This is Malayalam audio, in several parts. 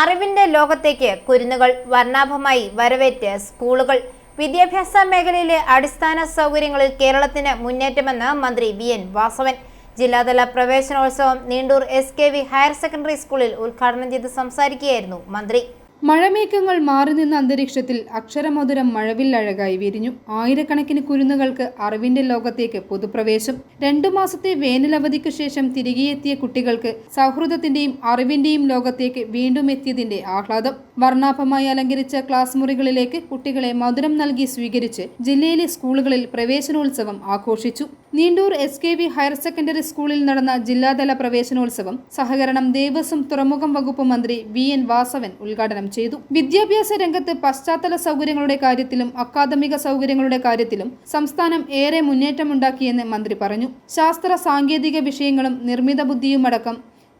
അറിവിന്റെ ലോകത്തേക്ക് കുരുന്നുകൾ വർണാഭമായി വരവേറ്റ് സ്കൂളുകൾ വിദ്യാഭ്യാസ മേഖലയിലെ അടിസ്ഥാന സൗകര്യങ്ങളിൽ കേരളത്തിന് മുന്നേറ്റമെന്ന് മന്ത്രി വി. എൻ. വാസവൻ. ജില്ലാതല പ്രവേശനോത്സവം Neendoor S K V higher secondary സ്കൂളിൽ ഉദ്ഘാടനം ചെയ്ത് സംസാരിക്കുകയായിരുന്നു മന്ത്രി. മഴമേഘങ്ങൾ മാറി നിന്ന അന്തരീക്ഷത്തിൽ അക്ഷരമധുരം മഴവില്ലഴകായി വിരിഞ്ഞു. ആയിരക്കണക്കിന് കുരുന്നുകൾക്ക് അറിവിന്റെ ലോകത്തേക്ക് പൊതുപ്രവേശം. രണ്ടു മാസത്തെ വേനലവധിക്ക് ശേഷം തിരികെയെത്തിയ കുട്ടികൾക്ക് സൗഹൃദത്തിന്റെയും അറിവിന്റെയും ലോകത്തേക്ക് വീണ്ടും എത്തിയതിന്റെ ആഹ്ലാദം. വർണാഭമായി അലങ്കരിച്ച ക്ലാസ് മുറികളിലേക്ക് കുട്ടികളെ മധുരം നൽകി സ്വീകരിച്ച് ജില്ലയിലെ സ്കൂളുകളിൽ പ്രവേശനോത്സവം ആഘോഷിച്ചു. Neendoor S K V higher secondary സ്കൂളിൽ നടന്ന ജില്ലാതല പ്രവേശനോത്സവം സഹകരണം ദേവസ്വം തുറമുഖം വകുപ്പ് മന്ത്രി വി എൻ വാസവൻ ഉദ്ഘാടനം ചെയ്തു. വിദ്യാഭ്യാസ രംഗത്ത് പശ്ചാത്തല സൗകര്യങ്ങളുടെ കാര്യത്തിലും അക്കാദമിക സൗകര്യങ്ങളുടെ കാര്യത്തിലും സംസ്ഥാനം ഏറെ മുന്നേറ്റമുണ്ടാക്കിയെന്ന് മന്ത്രി പറഞ്ഞു. ശാസ്ത്ര സാങ്കേതിക വിഷയങ്ങളും നിർമ്മിത ബുദ്ധിയുമടക്കം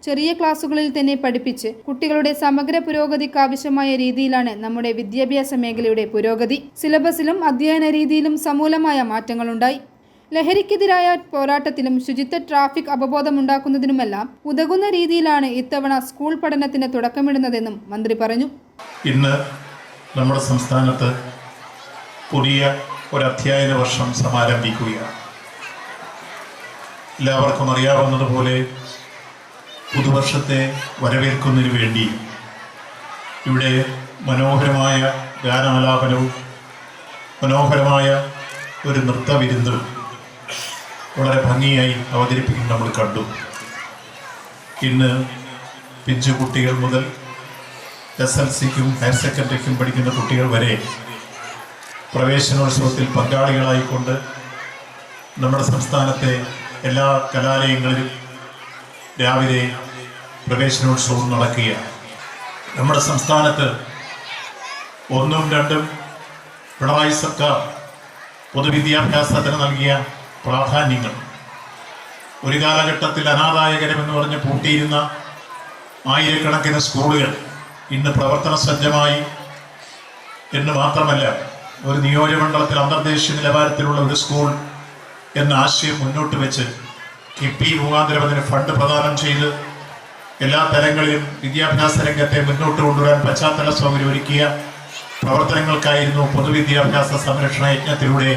ചെറിയ ക്ലാസ്സുകളിൽ തന്നെ പഠിപ്പിച്ച് കുട്ടികളുടെ സമഗ്ര പുരോഗതിക്കാവശ്യമായ രീതിയിലാണ് നമ്മുടെ വിദ്യാഭ്യാസ മേഖലയുടെ പുരോഗതി. സിലബസിലും അധ്യയന രീതിയിലും സമൂലമായ മാറ്റങ്ങളുണ്ടായി. ലഹരിക്കെതിരായ പോരാട്ടത്തിലും ശുചിത്വ ട്രാഫിക് അവബോധമുണ്ടാക്കുന്നതിനുമെല്ലാം ഉതകുന്ന രീതിയിലാണ് ഇത്തവണ സ്കൂൾ പഠനത്തിന് തുടക്കമിടുന്നതെന്നും മന്ത്രി പറഞ്ഞു. ഇന്ന് നമ്മുടെ സംസ്ഥാനത്ത് പുതിയ ഒരു അധ്യയന വർഷം സമാരംഭിക്കുകയാണ്. എല്ലാവർക്കും അറിയാവുന്നതുപോലെ പുതുവർഷത്തെ വരവേൽക്കുന്നതിന് വേണ്ടി ഇവിടെ മനോഹരമായ ഗാനാലാപനവും മനോഹരമായ ഒരു നൃത്തവിരുന്നും വളരെ ഭംഗിയായി അവതരിപ്പിക്കും നമ്മൾ കണ്ടു. ഇന്ന് പിഞ്ചു കുട്ടികൾ മുതൽ എസ് എൽ സിക്കും ഹയർ സെക്കൻഡറിക്കും പഠിക്കുന്ന കുട്ടികൾ വരെ പ്രവേശനോത്സവത്തിൽ പങ്കാളികളായിക്കൊണ്ട് നമ്മുടെ സംസ്ഥാനത്തെ എല്ലാ കലാലയങ്ങളിലും രാവിലെ പ്രവേശനോത്സവം നടക്കുക നമ്മുടെ സംസ്ഥാനത്ത് ഒന്നും രണ്ടും പിണറായി സർക്കാർ പൊതുവിദ്യാഭ്യാസത്തിന് നൽകിയ പ്രാധാന്യങ്ങൾ. ഒരു കാലഘട്ടത്തിൽ അനാദായകരമെന്ന് പറഞ്ഞ് പൂട്ടിയിരുന്ന ആയിരക്കണക്കിന് സ്കൂളുകൾ ഇന്ന് പ്രവർത്തന സജ്ജമായി എന്ന് മാത്രമല്ല ഒരു നിയോജകമണ്ഡലത്തിൽ അന്തർദേശീയ നിലവാരത്തിലുള്ള ഒരു സ്കൂൾ എന്ന ആശയം മുന്നോട്ട് വെച്ച് കിപ്പി മുഖാന്തരം അതിന് ഫണ്ട് പ്രദാനം ചെയ്ത് എല്ലാ തലങ്ങളിലും വിദ്യാഭ്യാസ രംഗത്തെ മുന്നോട്ട് കൊണ്ടുവരാൻ പശ്ചാത്തല സൗകര്യം ഒരുക്കിയ പ്രവർത്തനങ്ങൾക്കായിരുന്നു പൊതുവിദ്യാഭ്യാസ സംരക്ഷണ യജ്ഞത്തിലൂടെ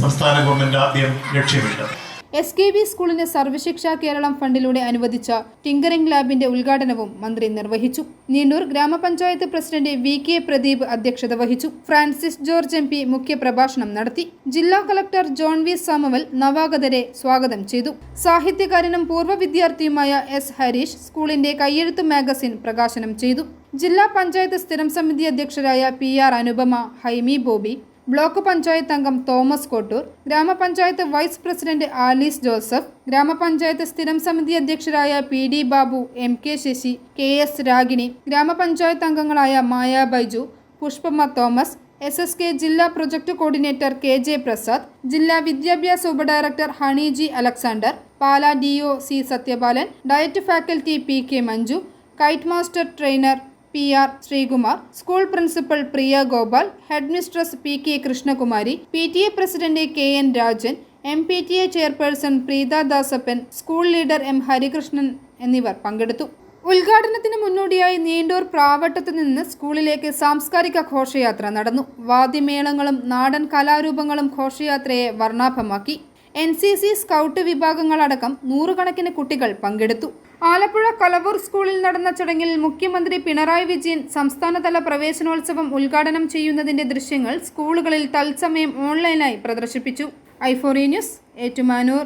സംസ്ഥാന ഗവൺമെന്റ് ആദ്യം ലക്ഷ്യമിട്ടത്. എസ് കെ വി സ്കൂളിന് സർവശിക്ഷ കേരളം ഫണ്ടിലൂടെ അനുവദിച്ച ടിങ്കറിംഗ് ലാബിന്റെ ഉദ്ഘാടനവും മന്ത്രി നിർവഹിച്ചു. നീണ്ടൂർ ഗ്രാമപഞ്ചായത്ത് പ്രസിഡന്റ് വി കെ പ്രദീപ് അധ്യക്ഷത വഹിച്ചു. ഫ്രാൻസിസ് ജോർജ് എം പി മുഖ്യപ്രഭാഷണം നടത്തി. ജില്ലാ കളക്ടർ ജോൺ വി സാമുവൽ നവാഗതരെ സ്വാഗതം ചെയ്തു. സാഹിത്യകാരനും പൂർവ വിദ്യാർത്ഥിയുമായ എസ് ഹരീഷ് സ്കൂളിന്റെ കയ്യെഴുത്ത് മാഗസിൻ പ്രകാശനം ചെയ്തു. ജില്ലാ പഞ്ചായത്ത് സ്ഥിരം സമിതി അധ്യക്ഷരായ P R Anupama Haimi Bobby block panchayat അംഗം തോമസ് കോട്ടൂർ ഗ്രാമപഞ്ചായത്ത് വൈസ് പ്രസിഡന്റ് ആലീസ് ജോസഫ് ഗ്രാമപഞ്ചായത്ത് സ്ഥിരം സമിതി അധ്യക്ഷരായ P D Babu M K Sasi K S Ragini grama panchayat അംഗങ്ങളായ Maya Baiju Pushpamma Thomas S S K ജില്ലാ project coordinator K J Prasad ജില്ലാ വിദ്യാഭ്യാസ ഉപഡയറക്ടർ Honey G Alexander Pala D O C Sathyapalan DIET faculty P K Manju KITE master trainer P R Sreekumar school principal Priya Gopal head mistress P K Krishnakumari P T A president K N Rajan M P T A chairperson Preetha Dasappan school leader M Harikrishnan എന്നിവർ പങ്കെടുത്തു. ഉദ്ഘാടനത്തിന് മുന്നോടിയായി നീണ്ടൂർ പ്രാവട്ടത്തു നിന്ന് സ്കൂളിലേക്ക് സാംസ്കാരിക ഘോഷയാത്ര നടന്നു. വാദ്യമേളങ്ങളും നാടൻ കലാരൂപങ്ങളും ഘോഷയാത്രയെ വർണാഭമാക്കി. എൻ സി സി സ്കൗട്ട് വിഭാഗങ്ങളടക്കം നൂറുകണക്കിന് കുട്ടികൾ പങ്കെടുത്തു. ആലപ്പുഴ കലവൂർ സ്കൂളിൽ നടന്ന ചടങ്ങിൽ മുഖ്യമന്ത്രി പിണറായി വിജയൻ സംസ്ഥാനതല പ്രവേശനോത്സവം ഉദ്ഘാടനം ചെയ്യുന്നതിന്റെ ദൃശ്യങ്ങൾ സ്കൂളുകളിൽ തത്സമയം ഓൺലൈനായി പ്രദർശിപ്പിച്ചു. ഐഫോറി ന്യൂസ് ഏറ്റുമാനൂർ.